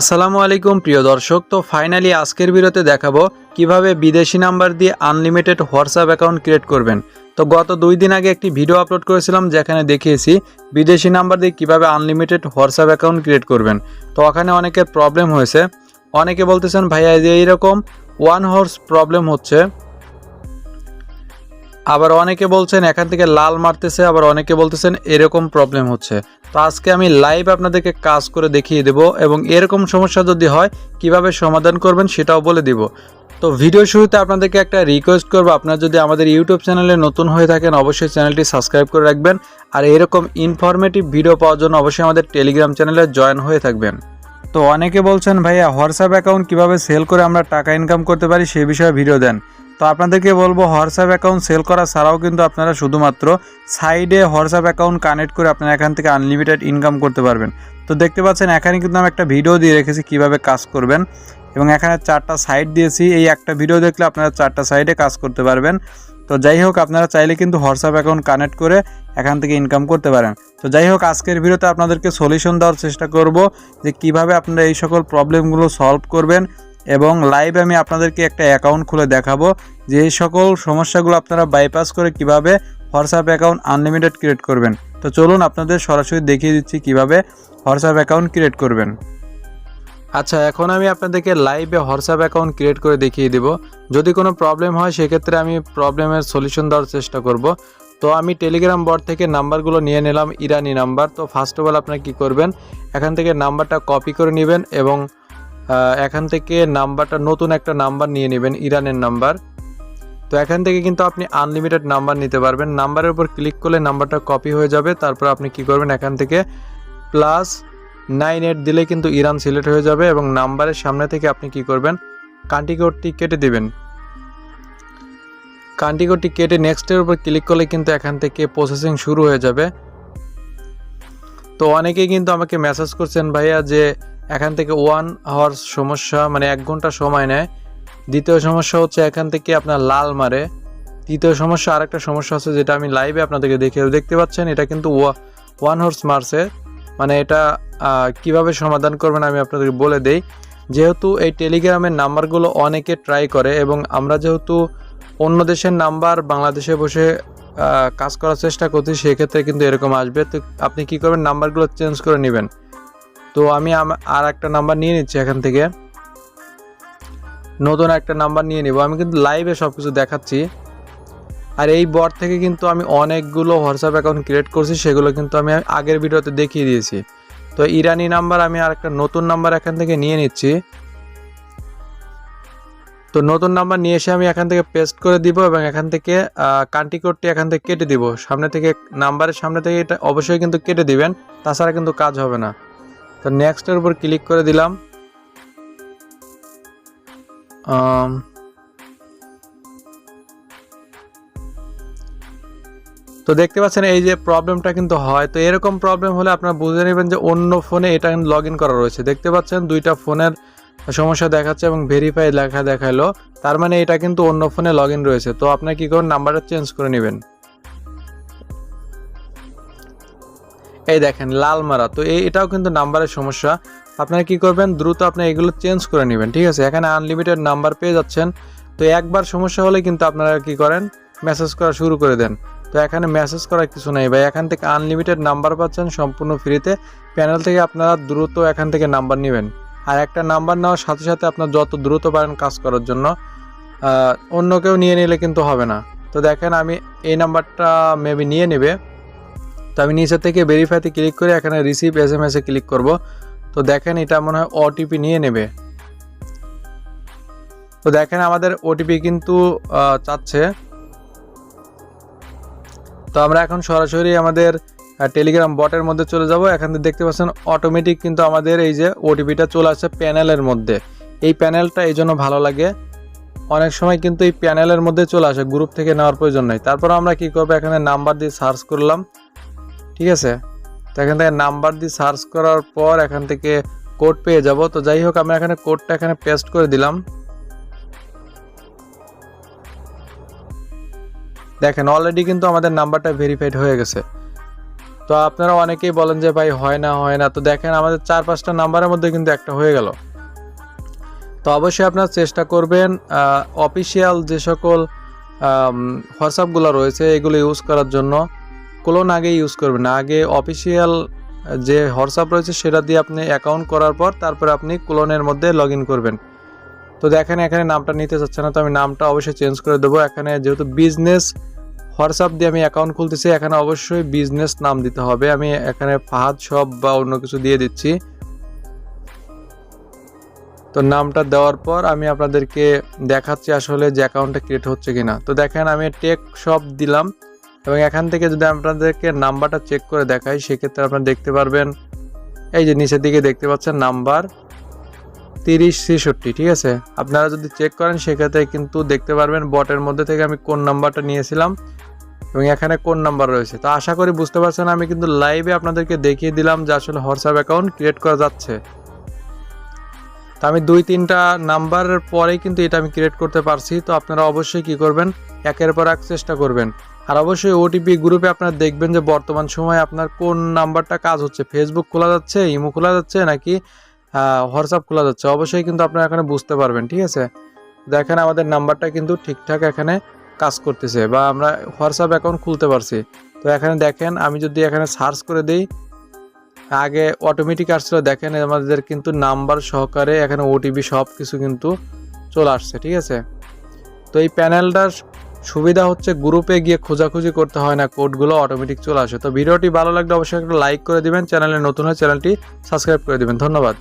আসসালামু আলাইকুম, প্রিয় দর্শক। তো ফাইনালি আজকের ভিডিওতে দেখাবো কীভাবে বিদেশি নাম্বার দিয়ে আনলিমিটেড হোয়াটসঅ্যাপ অ্যাকাউন্ট ক্রিয়েট করবেন। তো গত দুই দিন আগে একটি ভিডিও আপলোড করেছিলাম, যেখানে দেখিয়েছি বিদেশি নাম্বার দিয়ে কীভাবে আনলিমিটেড হোয়াটসঅ্যাপ অ্যাকাউন্ট ক্রিয়েট করবেন। তো ওখানে অনেকের প্রবলেম হয়েছে। অনেকে বলতেছেন, ভাইয়া যে এইরকম ওয়ান হর্স প্রবলেম হচ্ছে। আবার অনেকে বলছেন, এখান থেকে লাল মারতেছে, আবার অনেকে বলতেছেন এরকম প্রবলেম হচ্ছে। তো আজকে আমি লাইভ আপনাদেরকে কাজ করে দেখিয়ে দেব এবং এরকম সমস্যা যদি হয়, কীভাবে সমাধান করবেন সেটাও বলে দিব। তো ভিডিও শুরুতে আপনাদেরকে একটা রিকোয়েস্ট করব, আপনারা যদি আমাদের ইউটিউব চ্যানেলে নতুন হয়ে থাকেন, অবশ্যই চ্যানেলটি সাবস্ক্রাইব করে রাখবেন। আর এরকম ইনফরমেটিভ ভিডিও পাওয়ার জন্য অবশ্যই আমাদের টেলিগ্রাম চ্যানেলে জয়েন হয়ে থাকবেন। তো অনেকে বলছেন, ভাইয়া হোয়াটসঅ্যাপ অ্যাকাউন্ট কীভাবে সেল করে আমরা টাকা ইনকাম করতে পারি সেই বিষয়ে ভিডিও দেন। তো আপনাদেরকে বলব, হোয়াটসঅ্যাপ অ্যাকাউন্ট সেল করা ছাড়াও কিন্তু আপনারা শুধুমাত্র সাইডে হোয়াটসঅ্যাপ অ্যাকাউন্ট কানেক্ট করে আপনারা এখান থেকে আনলিমিটেড ইনকাম করতে পারবেন। তো দেখতে পাচ্ছেন, এখানে কিন্তু আমি একটা ভিডিও দিয়ে রেখেছি কীভাবে কাজ করবেন এবং এখানে চারটা সাইড দিয়েছি। এই একটা ভিডিও দেখলে আপনারা চারটা সাইডে কাজ করতে পারবেন। তো যাই হোক, আপনারা চাইলে কিন্তু হোয়াটসঅ্যাপ অ্যাকাউন্ট কানেক্ট করে এখান থেকে ইনকাম করতে পারেন। তো যাই হোক, আজকের ভিডিওতে আপনাদেরকে সলিউশন দেওয়ার চেষ্টা করব যে কীভাবে আপনারা এই সকল প্রবলেমগুলো সলভ করবেন। এবং লাইভ আমি আপনাদেরকে একটা অ্যাকাউন্ট খুলে দেখাবো, যে এই সকল সমস্যাগুলো আপনারা বাইপাস করে কীভাবে হোয়াটসঅ্যাপ অ্যাকাউন্ট আনলিমিটেড ক্রিয়েট করবেন। তো চলুন আপনাদের সরাসরি দেখিয়ে দিচ্ছি কীভাবে হোয়াটসঅ্যাপ অ্যাকাউন্ট ক্রিয়েট করবেন। আচ্ছা এখন আমি আপনাদেরকে লাইভে হোয়াটসঅ্যাপ অ্যাকাউন্ট ক্রিয়েট করে দেখিয়ে দেব। যদি কোনো প্রবলেম হয়, সেক্ষেত্রে আমি প্রবলেমের সলিউশন দেওয়ার চেষ্টা করব। তো আমি টেলিগ্রাম বট থেকে নাম্বারগুলো নিয়ে নিলাম, ইরানি নাম্বার। তো ফার্স্ট অফ অল আপনারা কী করবেন? এখান থেকে নাম্বারটা কপি করে নেবেন এবং এখান থেকে নাম্বারটা, নতুন একটা নাম্বার নিয়ে নেবেন, ইরানের নাম্বার। তো এখান থেকে কিন্তু আপনি আনলিমিটেড নাম্বার নিতে পারবেন। নাম্বারের উপর ক্লিক করলে নাম্বারটা কপি হয়ে যাবে। তারপর আপনি কি করবেন? এখান থেকে প্লাস নাইন এইট দিলে কিন্তু ইরান সিলেক্ট হয়ে যাবে এবং নাম্বারের সামনে থেকে আপনি কি করবেন? কান্ট্রি কোডটি কেটে দেবেন। কান্ট্রি কোডটি কেটে নেক্সটের উপর ক্লিক করলে কিন্তু এখান থেকে প্রসেসিং শুরু হয়ে যাবে। তো অনেকেই কিন্তু আমাকে মেসেজ করছেন, ভাইয়া, যে এখান থেকে ওয়ান আওয়ার্স সমস্যা মানে এক ঘণ্টা সময় নেয়। দ্বিতীয় সমস্যা হচ্ছে এখান থেকে আপনার লাল মারে। তৃতীয় সমস্যা, আরেকটা সমস্যা আছে যেটা আমি লাইভে আপনাদেরকে দেখে, দেখতে পাচ্ছেন, এটা কিন্তু ওয়ান হর্স মারছে। মানে এটা কীভাবে সমাধান করবেন আমি আপনাদেরকে বলে দেই। যেহেতু এই টেলিগ্রামের নাম্বারগুলো অনেকে ট্রাই করে এবং আমরা যেহেতু অন্য দেশের নাম্বার বাংলাদেশে বসে কাজ করার চেষ্টা করছি, সেক্ষেত্রে কিন্তু এরকম আসবে। তো আপনি কি করবেন? নাম্বারগুলো চেঞ্জ করে নেবেন। তো আমি আর একটা নাম্বার নিয়ে নিচ্ছি এখান থেকে। নতুন একটা নাম্বার নিয়ে নিব। আমি কিন্তু লাইভে সব কিছু দেখাচ্ছি। আর এই বট থেকে কিন্তু আমি অনেকগুলো হোয়াটসঅ্যাপ অ্যাকাউন্ট ক্রিয়েট করছি, সেগুলো কিন্তু আমি আগের ভিডিওতে দেখিয়ে দিয়েছি। তো ইরানি নাম্বার আমি আর একটা নতুন নাম্বার এখান থেকে নিয়ে নিচ্ছি। তো নতুন নাম্বার নিয়ে এসে আমি এখান থেকে পেস্ট করে দিব এবং এখান থেকে কান্টি কোডটি এখান থেকে কেটে দিব। সামনে থেকে নাম্বারের সামনে থেকে এটা অবশ্যই কিন্তু কেটে দিবেন, তাছাড়া কিন্তু কাজ হবে না। তো নেক্সটের উপর ক্লিক করে দিলাম। তো দেখতে পাচ্ছেন এই যে প্রবলেমটা কিন্তু হয়। তো এরকম প্রবলেম হলে আপনারা বুঝে নেবেন যে অন্য ফোনে এটা লগ ইন করা রয়েছে। দেখতে পাচ্ছেন দুইটা ফোনের সমস্যা দেখাচ্ছে এবং ভেরিফাই লেখা দেখাল। তার মানে এটা কিন্তু অন্য ফোনে লগ ইন রয়েছে। তো আপনার কী করুন নাম্বারটা চেঞ্জ করে নেবেন। এই দেখেন, লাল মারা। তো এটাও কিন্তু নাম্বারের সমস্যা। আপনারা কি করবেন? দ্রুত আপনি এগুলো চেঞ্জ করে নেবেন, ঠিক আছে? এখানে আনলিমিটেড নাম্বার পেয়ে যাচ্ছেন। তো একবার সমস্যা হলে কিন্তু আপনারা কি করেন? মেসেজ করা শুরু করে দেন। তো এখানে মেসেজ করার কিছু নেই ভাই। এখান থেকে আনলিমিটেড নাম্বার পাচ্ছেন সম্পূর্ণ ফ্রিতে প্যানেল থেকে আপনারা দ্রুত এখান থেকে নাম্বার নেবেন। আর একটা নাম্বার নেওয়ার সাথে সাথে আপনার যত দ্রুত পারেন কাজ করার জন্য অন্য কেউ নিয়ে নিলে কিন্তু হবে না। তো দেখেন, আমি এই নাম্বারটা মেবি নিয়ে নেবে। তো আমি নিচে থেকে ভেরিফাইতে ক্লিক করে এখানে রিসিভ এস এম এসে ক্লিক করব। তো দেখেন এটা মনে হয় ওটিপি নিয়ে নেবে। তো দেখেন আমাদের ওটিপি কিন্তু চাচ্ছে। তো আমরা এখন সরাসরি আমাদের টেলিগ্রাম বটের মধ্যে চলে যাব। এখান থেকে দেখতে পাচ্ছেন অটোমেটিক কিন্তু আমাদের এই যে ওটিপিটা চলে আসছে প্যানেলের মধ্যে। এই প্যানেলটা এই জন্য ভালো লাগে। অনেক সময় কিন্তু এই প্যানেলের মধ্যে চলে আসে গ্রুপ থেকে নেওয়ার প্রয়োজন নেই। তারপর আমরা কি করব? এখানে নাম্বার দিয়ে সার্চ করলাম। ঠিক আছে? তো এখান থেকে নাম্বার দিয়ে সার্চ করার পর এখান থেকে কোড পেয়ে যাব। তো যাই হোক, আমরা এখানে কোডটা এখানে পেস্ট করে দিলাম। দেখেন অলরেডি কিন্তু আমাদের নাম্বারটা ভেরিফাইড হয়ে গেছে। তো আপনারা অনেকেই বলেন যে, ভাই, হয় না হয় না। তো দেখেন, আমাদের চার পাঁচটা নাম্বারের মধ্যে কিন্তু একটা হয়ে গেল। তো অবশ্যই আপনারা চেষ্টা করবেন অফিসিয়াল যে সকল হোয়াটসঅ্যাপগুলো রয়েছে, এগুলো ইউজ করার জন্য। ক্লোন আগে ইউজ করবেন আগে অফিসিয়াল যে হোয়াটসঅ্যাপ রয়েছে সেটা দিয়ে আপনি অ্যাকাউন্ট করার পর তারপরে আপনি ক্লোনের মধ্যে লগ করবেন। তো দেখেন এখানে নামটা নিতে চাচ্ছে না, তো আমি নামটা অবশ্যই চেঞ্জ করে দেবো। এখানে যেহেতু বিজনেস হোয়াটসঅ্যাপ দিয়ে আমি অ্যাকাউন্ট খুলতেছি, এখানে অবশ্যই বিজনেস নাম দিতে হবে। আমি এখানে ফাহাদ, সব বা অন্য কিছু দিয়ে দিচ্ছি। তো নামটা দেওয়ার পর আমি আপনাদেরকে দেখাচ্ছি আসলে যে অ্যাকাউন্টটা ক্রিয়েট হচ্ছে কিনা। তো দেখেন আমি টেক সব দিলাম। এবং এখান থেকে যদি আপনাদেরকে নাম্বারটা চেক করে দেখাই, সেক্ষেত্রে আপনারা দেখতে পারবেন, এই যে নিচের দিকে দেখতে পাচ্ছেন নাম্বার তিরিশ ছেষট্টি, ঠিক আছে? আপনারা যদি চেক করেন, সেক্ষেত্রে কিন্তু দেখতে পারবেন বটের মধ্যে থেকে আমি কোন নাম্বারটা নিয়েছিলাম এবং এখানে কোন নাম্বার রয়েছে। তো আশা করি বুঝতে পারছেন, আমি কিন্তু লাইভে আপনাদেরকে দেখিয়ে দিলাম যে আসলে হোয়াটসঅ্যাপ অ্যাকাউন্ট ক্রিয়েট করা যাচ্ছে। তো আমি দুই তিনটা নাম্বারের পরেই কিন্তু এটা আমি ক্রিয়েট করতে পারছি। তো আপনারা অবশ্যই কি করবেন? একের পর এক চেষ্টা করবেন। আর অবশ্যই ওটিপি গ্রুপে আপনারা দেখবেন যে বর্তমান সময়ে আপনার কোন নাম্বারটা কাজ হচ্ছে। ফেসবুক খোলা যাচ্ছে ইমো খোলা যাচ্ছে নাকি হোয়াটসঅ্যাপ খোলা যাচ্ছে? অবশ্যই কিন্তু আপনারা এখানে বুঝতে পারবেন, ঠিক আছে? দেখেন আমাদের নাম্বারটা কিন্তু ঠিকঠাক এখানে কাজ করতেছে বা আমরা হোয়াটসঅ্যাপ অ্যাকাউন্ট খুলতে পারছি। তো এখানে দেখেন, আমি যদি এখানে সার্চ করে দিই আগে অটোমেটিক আসছিল, দেখেন আমাদের কিন্তু নাম্বার সহকারে এখানে ওটিপি সব কিছু কিন্তু চলে আসছে, ঠিক আছে? তো এই প্যানেলটার সুবিধা হচ্ছে গ্রুপে গিয়ে খোঁজাখুঁজি করতে হয় না কোডগুলো অটোমেটিক চলে আসে। তো ভিডিওটি ভালো লাগলে অবশ্যই একটা লাইক করে দেবেন চ্যানেলে নতুন হয় চ্যানেলটি সাবস্ক্রাইব করে দিবেন। ধন্যবাদ।